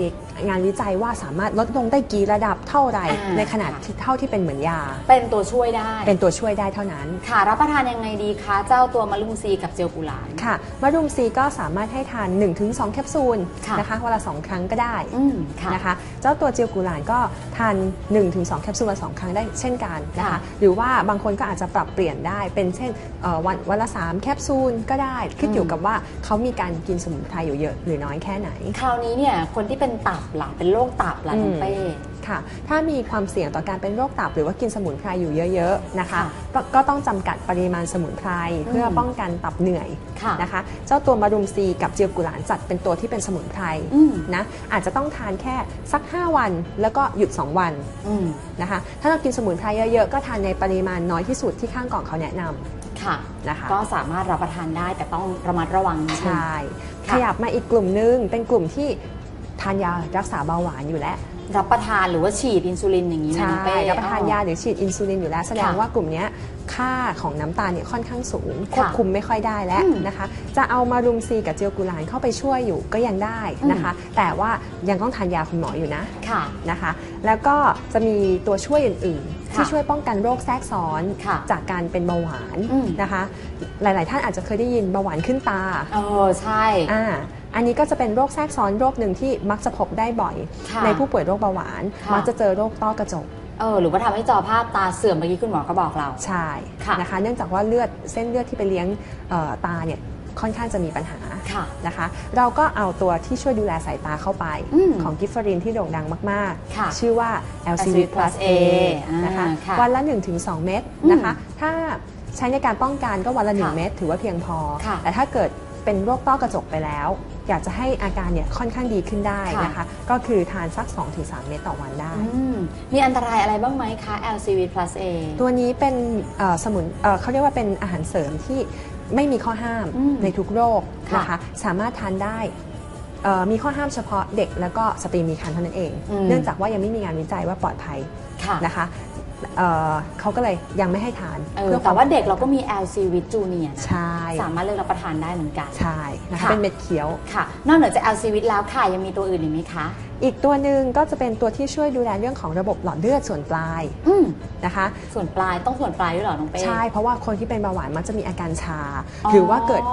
งานวิจัยว่าสามารถลดลงได้กี่ระดับเท่าไหร่ อ่า ในขนาดที่เท่าที่เป็นเหมือนยา เป็นตัวช่วยได้เป็นตัวช่วยได้เท่านั้น ค่ะ รับประทานยังไงดีคะ เจ้าตัวมะลุมซีกับเจลกูหลานค่ะมะรุมซีก็สามารถให้ทาน 1-2 แคปซูลค่ะ นะคะวันละสองครั้งก็ได้อืมค่ะ นะคะ เจ้าตัวเจลกูหลานก็ทาน 1-2 แคปซูลวันละสองครั้งได้เช่นกันนะคะค่ะหรือว่าบางคนก็อาจจะปรับเปลี่ยนได้เป็นเช่นเอ่อวันวันละ 3 แคปซูลก็ได้ ขึ้นอยู่อืมกับว่าเขามีการกินสมุนไพรอยู่เยอะหรือน้อยแค่ไหน คราวนี้เนี่ยคนที่เป็นตับล่ะเป็นโรคตับล่ะน้องเป้ ค่ะ ถ้ามีความเสี่ยงต่อการเป็นโรคตับหรือว่ากินสมุนไพรอยู่เยอะๆนะคะค่ะก็ก็ต้องจำกัดปริมาณสมุนไพรเพื่อป้องกันตับเหนื่อยค่ะ นะคะ เจ้าตัวมารุมซีกับเจียวกุหลานจัดเป็นตัวที่เป็นสมุนไพรอืมนะอาจจะต้องทานแค่สัก 5 วันแล้วก็หยุด 2 วันอืมนะคะ ถ้าเรากินสมุนไพรเยอะๆ ก็ทานในปริมาณน้อยที่สุดที่ข้างกล่องเขาแนะนำค่ะ นะคะ ก็สามารถรับประทานได้แต่ต้องระมัดระวังนิดนึง ใช่ ค่ะขยับมาอีกกลุ่มนึง เป็นกลุ่มที่ ทานยารักษาเบาหวานอยู่แล้ว รับประทานหรือว่าฉีดอินซูลินอย่างนี้ไหมใช่น้องเป้รับประทานอ๋อยาหรือฉีดอินซูลินอยู่แล้ว แสดงค่ะว่ากลุ่มเนี้ยค่าของน้ำตาลเนี่ยค่อนข้างสูงค่ะควบคุมไม่ค่อยได้แล้วอืมนะคะ จะเอามารุมซีกับเจลกูหลานเข้าไปช่วยอยู่ก็ยังได้นะคะ แต่ว่ายังต้องทานยาคุณหมออยู่นะค่ะนะคะ แล้วก็จะมีตัวช่วยอื่นๆค่ะที่ช่วยป้องกันโรคแทรกซ้อนค่ะจากการเป็นเบาหวานอืมนะคะ หลาย ๆ ท่านอาจจะเคยได้ยินเบาหวานขึ้นตา เออใช่ อ่า อันนี้ก็จะเป็นโรคแทรกซ้อนโรคหนึ่งที่มักจะพบได้บ่อยค่ะในผู้ป่วยโรคเบาหวานค่ะมักจะเจอโรคต้อกระจกเออหรือว่าทำให้จอภาพตาเสื่อมเมื่อกี้คุณหมอก็บอกเรา ใช่ค่ะนะคะ เนื่องจากว่าเลือดเส้นเลือดที่ไปเลี้ยงเอ่อตาเนี่ยค่อนข้างจะมีปัญหาค่ะนะคะ เราก็เอาตัวที่ช่วยดูแลสายตาเข้าไปอืมของกิฟฟรินที่โด่งดังมากค่ะๆชื่อว่า LCV Plus A นะคะอ่าค่ะวันละ 1-2 เม็ดอืมนะคะ ถ้าใช้ในการป้องกันก็วันละค่ะ1เม็ดถือว่าเพียงพอค่ะแต่ถ้าเกิด เป็นโรคต้อกระจกไปแล้ว อยากจะให้อาการเนี่ยค่อนข้างดีขึ้นได้นะคะ ก็คือทานสัก 2-3 เม็ดต่อวันได้ อืมมีอันตรายอะไรบ้างไหมคะ LCV plus A ตัวนี้เป็นเอ่อสมุนเอ่อเขาเรียกว่าเป็นอาหารเสริมที่ไม่มีข้อห้ามอืมในทุกโรคค่ะนะคะสามารถทานได้เอ่อมีข้อห้ามเฉพาะเด็กแล้วก็สตรีมีครรภ์เท่านั้นเอง อืม เนื่องจากว่ายังไม่มีงานวิจัยว่าปลอดภัยค่ะ นะคะ เอ่อเขาก็เลยยังไม่ให้ทานเออพื่อแต่ว่าเด็กคเรามก็มี LCV junior นะใช่สามารถเลือกรับประทานได้เหมือนกัน ใช่นะคะค่ะ เป็นเม็ดเขียว ค่ะ นอกเหนือจาก LCV แล้วค่ะ ยังมีตัวอื่นอีกไหมคะ อีกตัวหนึ่งก็จะเป็นตัวที่ช่วยดูแลเรื่องของระบบหลอดเลือดส่วนปลายอืมนะคะ ส่วนปลายต้องส่วนปลายด้วยเหรอน้องเป้ใช่เพราะว่าคนที่เป็นเบาหวานมักจะมีอาการชา หรือว่าเกิด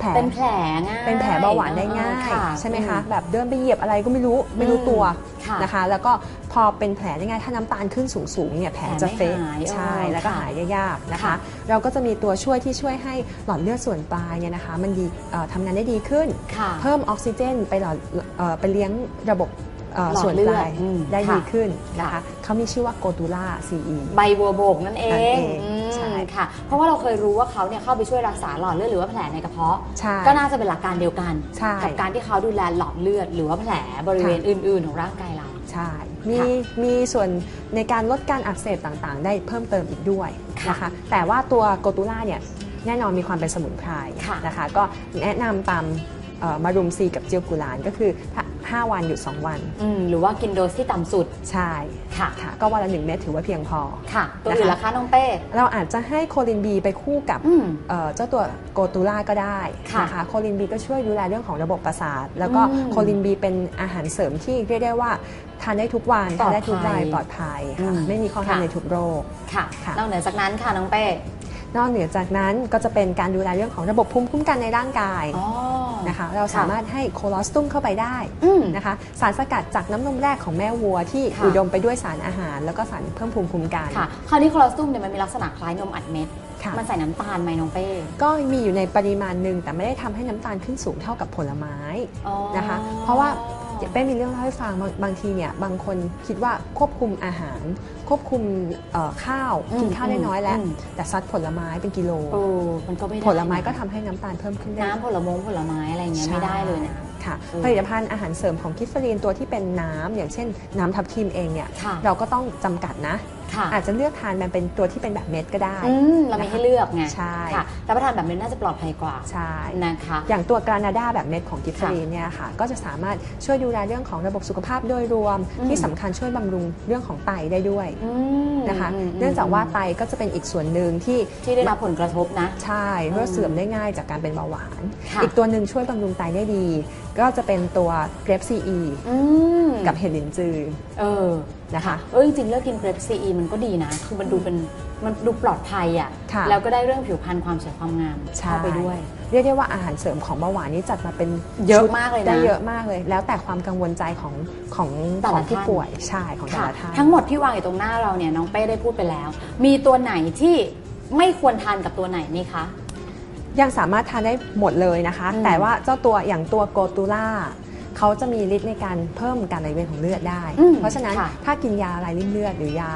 แผล เป็นแผลง่ายเป็นแผลเบาหวานได้ง่าย เออใช่ไหมคะอืแบบเดินไปเหยียบอะไรก็ไม่รู้ไม่รู้ตัวค่ะ นะคะ แล้วก็พอเป็นแผลได้ง่ายถ้าน้ำตาลขึ้นสูงๆเนี่ยแผลจะเฟะแผลไม่หายใช่เออแล้วก็ค่ะหายยากๆนะคะค่ะเราก็จะมีตัวช่วยที่ช่วยให้หลอดเลือดส่วนปลายเนี่ยนะคะ มันดีเอ่อทำงานได้ดีขึ้นค่ะเพิ่มออกซิเจนไปหลอดเอ่อไปเลี้ยงระบบ เอ่อหลอดส่วนปลายเลือดอืมได้ค่ะดีขึ้นนะค่ะคะเขามีชื่อว่าโกตูล่า CE ใบบัวโบกนั่นเอนั่นงเองอืมใช่ ค่ะ เพราะว่าเราเคยรู้ว่าเขาเนี่ยเข้าไปช่วยรักษาหลอดเลือดหรือว่าแผลในกระเพาะ ใช่ ก็น่าจะเป็นหลักการเดียวกัน ใช่กับการที่เขาดูแลหลอดเลือด หรือว่าแผลบริเวณค่ะ อื่น ๆ ของร่างกายเรา ใช่ มีค่ะมีส่วนในการลดการอักเสบต่างๆ ได้เพิ่มเติมอีกด้วยค่ะนะคะ แต่ว่าตัวโกตูล่าเนี่ยแน่นอนมีความเป็นสมุนไพรค่ะนะคะ ก็แนะนำตามเอ่อ มารุมซีกับเจียวกุหลานก็คือถ้า5วันหยุด 2 วัน อืมหรือว่ากินโดสที่ต่ำสุด ใช่ค่ะ ค่ะ ก็วันละ 1 เม็ดถือว่าเพียงพอ ค่ะ ตัวอื่นนะคะล่ะคะน้องเป้ เราอาจจะให้โคลินบีไปคู่กับอืมเอ่อเจ้าตัวโกตูล่าก็ได้ค่ะนะคะโคลินบีก็ช่วยดูแลเรื่องของระบบประสาท แล้วก็อืมโคลินบีเป็นอาหารเสริมที่เรียกได้ว่าทานได้ทุกวันปลอทาดนได้ทุกภัวัยยปลอดภัยค่ะอืมไม่มีข้อห้ามค่ะ ในทุกโรค ค่ะ ค่ะ นอกเหนือจากนั้นค่ะน้องเป้ นอกเหนือจากนั้นก็จะเป็นการดูแลเรื่องของระบบภูมิคุ้มกันในร่างกายอ๋อนะคะเราสามารถให้โคลอสตุมเข้าไปได้อืมนะคะ สารสกัดจากน้ำนมแรกของแม่วัวที่ค่ะอุดมไปด้วยสารอาหาร แล้วก็สารเพิ่มภูมิคุ้มกันค่ะคราวนี้คอลลาสตุมเนี่ยมันมีลักษณะคล้ายนมอัดเม็ดค่ะมันใส่น้ำตาลไหมน้องเป้ ก็มีอยู่ในปริมาณหนึ่งแต่ไม่ได้ทำให้น้ำตาลขึ้นสูงเท่ากับผลไม้อ๋อนะคะ เพราะว่า เป้มีเรื่องเล่าให้ฟังบางบางทีเนี่ยบางคนคิดว่าควบคุมอาหาร ควบคุมเอ่อข้าวอืมกินข้าวได้น้อยแล้วอืมแต่ซัดผลไม้เป็นกิโลโอ้มันก็ไม่ได้ผลไม้ก็นะทำให้น้ำตาลเพิ่มขึ้นได้น้ำผลมงผลไม้อะไรอย่างเงี้ยไม่ได้เลยนะ ค่ะอืมผลิตภัณฑ์อาหารเสริมของคิฟเฟอรีนตัวที่เป็นน้ำอย่างเช่น น้ำทับทิมเองเนี่ยค่ะเราก็ต้องจำกัดนะค่ะอาจจะเลือกทานมันเป็นตัวที่เป็นแบบเม็ดก็ได้อืมเรามีให้เลือกไง ใช่ค่ะรับประทานแบบนี้น่าจะปลอดภัยกว่า ใช่นะคะ อย่างตัวกรานาดาแบบเม็ดของกิฟเฟอรีนเนี่ยค่ะ ก็จะสามารถช่วยดูแลเรื่องของระบบสุขภาพโดยรวมอืมที่สำคัญช่วยบำรุงเรื่องของไตได้ด้วยอืมนะคะมมเนื่องจากว่าไตก็จะเป็นอีกส่วนหนึ่งที่ที่ได้รับผลกระทบนะ ใช่เมื่อเสื่อมได้ง่ายจากการเป็นเบาหวานค่ะอีกตัวหนึ่งช่วยบำรุงไตได้ดีก็จะเป็นตัวเกรปซีอีอืมกับเห็ดหลินจือเออนะคะเออจริงๆเลือกกินเกรปซีมันก็ดีนะ คือมันดูเป็นมันดูปลอดภัยอะค่ะ แล้วก็ได้เรื่องผิวพรรณความสวยความงามใช่เข้าไปด้วย เรียกได้ว่าอาหารเสริมของเบาหวานนี้จัดมาเป็นเยอะชุดมากเลยนะได้เยอะมากเลย แล้วแต่ความกังวลใจของของแต่ขอละงผู้ท่านป่วยใช่ของแต่ค่ะละท่านทั้งหมดที่วางอยู่ตรงหน้าเราเนี่ยน้องเป้ได้พูดไปแล้ว มีตัวไหนที่ไม่ควรทานกับตัวไหนไหมคะ ยังสามารถทานได้หมดเลยนะคะอืมแต่ว่าเจ้าตัวอย่างตัวโกตูล่า เขาจะมีฤทธิ์ในการเพิ่มการไหลเวียนของเลือดได้ อืมเพราะฉะนั้นค่ะถ้ากินยาลายริ่มเลือด หรือยา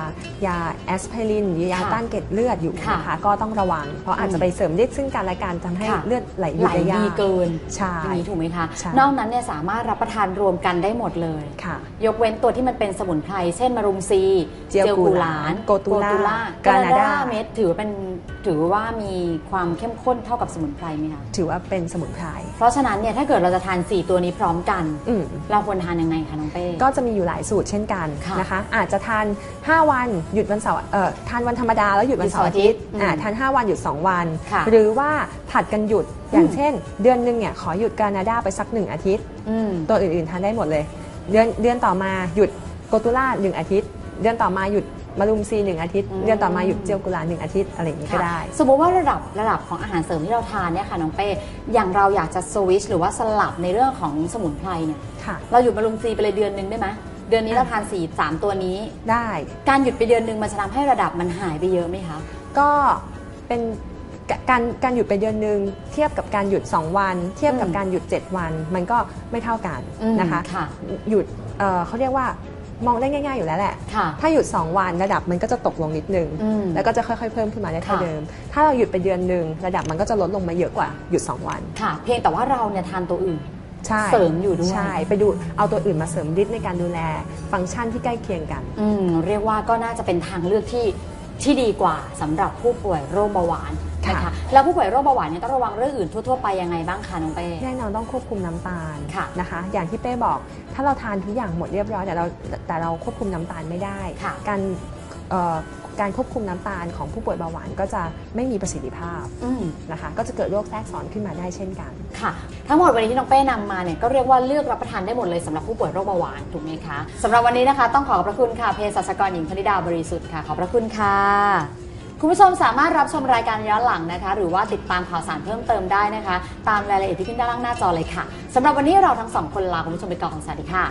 ยาแอสไพรินหรือยาค่ะต้านเกล็ดเลือดอยู่ค่ะนะคะก็ต้องระวัง เพราะอาจจะไปเสริมฤทธิ์ซึ่งกันและกันทำให้ค่ะ เลือดไหลไหลได้ยาดีกเกินใช่ อย่างนี้ถูกไหมคะ ใช่ นอกนั้นเนี่ยสามารถรับประทานรวมกันได้หมดเลย ค่ะ ยกเว้นตัวที่มันเป็นสมุนไพร เช่นมารุมซีเจียวกุหลาบโกตูล่าโกตูล่ากรานาดาเม็ดถือว่าเป็นถือว่ามีความเข้มข้นเท่ากับสมุนไพรไหมคะ ถือว่าเป็นสมุนไพร เพราะฉะนั้นเนี่ยถ้าเกิดเราจะทาน 4 ตัวนี้พร้อมกันอืมเราควรทานยังไงคะน้องเป้ก็จะมีอยู่หลายสูตรเช่นกันค่ะนะคะ อาจจะทาน 5 วันหยุดวันเสาร์เอ่อทานวันธรรมดาแล้วหยุดวันเสาร์อาทิตย์หยุดเสาร์อาทิตย์อ่าอืมทาน 5 วันหยุด 2 วันค่ะหรือว่าผัดกันหยุดอย่างอืมเช่น เดือนหนึ่งเนี่ยขอหยุดกรานาดาไปสัก1อาทิตย์อืมตัวอื่นๆทานได้หมดเลย เดือนเดือนต่อมาหยุดโกตูล่าหนึ่งอาทิตย์ เดือนต่อมาหยุด มารุมซีหนึ่งอาทิตย์อืมเดือนต่อมาหยุดเจียวกุหลาบหนึ่งอาทิตย์อะไรอย่างนี้ก็ค่ะได้ สมมติว่าระดับระดับของอาหารเสริมที่เราทานเนี่ยค่ะน้องเป้อย่างเราอยากจะสวิชหรือว่าสลับในเรื่องของสมุนไพรเนี่ยค่ะเราหยุดมารุมซีไปเลยเดือนหนึ่งได้ไหมเดือนนี้เราทานสี่สามตัวนี้ได้ การหยุดไปเดือนหนึ่งมันจะทำให้ระดับมันหายไปเยอะไหมคะก็เป็นกการการหยุดไปเดือนหนึ่งเทียบกับการหยุด 2 วัน เทียบกับอืมการหยุด 7 วัน มันก็ไม่เท่ากันอืมนะคะค่ะหยุดเอ่อเขาเรียกว่า มองได้ง่าย ๆอยู่แล้วแหละ ค่ะ ถ้าหยุด 2 วันระดับมันก็จะตกลงนิดนึง อืมแล้วก็จะค่อยๆเพิ่มขึ้นมาได้เท่าค่ะ เดิม ถ้าเราหยุดไปเดือนหนึ่งระดับมันก็จะลดลงมาเยอะกว่าหยุด 2 วัน ค่ะ เพียงแต่ว่าเราเนี่ยทานตัวอื่น ใช่เสริมอยู่ด้วย ใช่ ไปดูเอาตัวอื่นมาเสริมฤทธิ์ในการดูแลฟังก์ชันที่ใกล้เคียงกัน อืมเรียกว่าก็น่าจะเป็นทางเลือกที่ที่ดีกว่าสำหรับผู้ป่วยโรคเบาหวาน นะค่ะคะแล้วผู้ป่วยโรคเบาหวานเนี่ยต้องระวังเรื่องอื่นทั่วๆไปยังไงบ้างคะน้องเป้แน่นอนต้องควบคุมน้ำตาลค่ะนะคะ อย่างที่เป้บอกถ้าเราทานทุกอย่างหมดเรียบร้อยแต่เราแต่เราควบคุมน้ำตาลไม่ได้ค่ะการเอ่อการควบคุมน้ำตาลของผู้ป่วยเบาหวานก็จะไม่มีประสิทธิภาพอืมนะคะก็จะเกิดโรคแทรกซ้อนขึ้นมาได้เช่นกันค่ะ ทั้งหมดวันนี้ที่น้องเป้นำมาเนี่ยก็เรียกว่าเลือกรับประทานได้หมดเลยสำหรับผู้ป่วยโรคเบาหวานถูกไหมคะสำหรับวันนี้นะคะ ต้องขอขอบพระคุณค่ะเภสัชกรหญิงพนิดาบริสุทธิ์ค่ะขอบพระคุณค่ะ คุณผู้ชมสามารถรับชมรายการย้อนหลังนะคะ หรือว่าติดตามข่าวสารเพิ่มเติมได้นะคะ ตามรายละเอียดที่ขึ้นด้านล่างหน้าจอเลยค่ะสำหรับวันนี้เราทั้งสองคนลาคุณผู้ชมไปก่อนสวัสดีค่ะ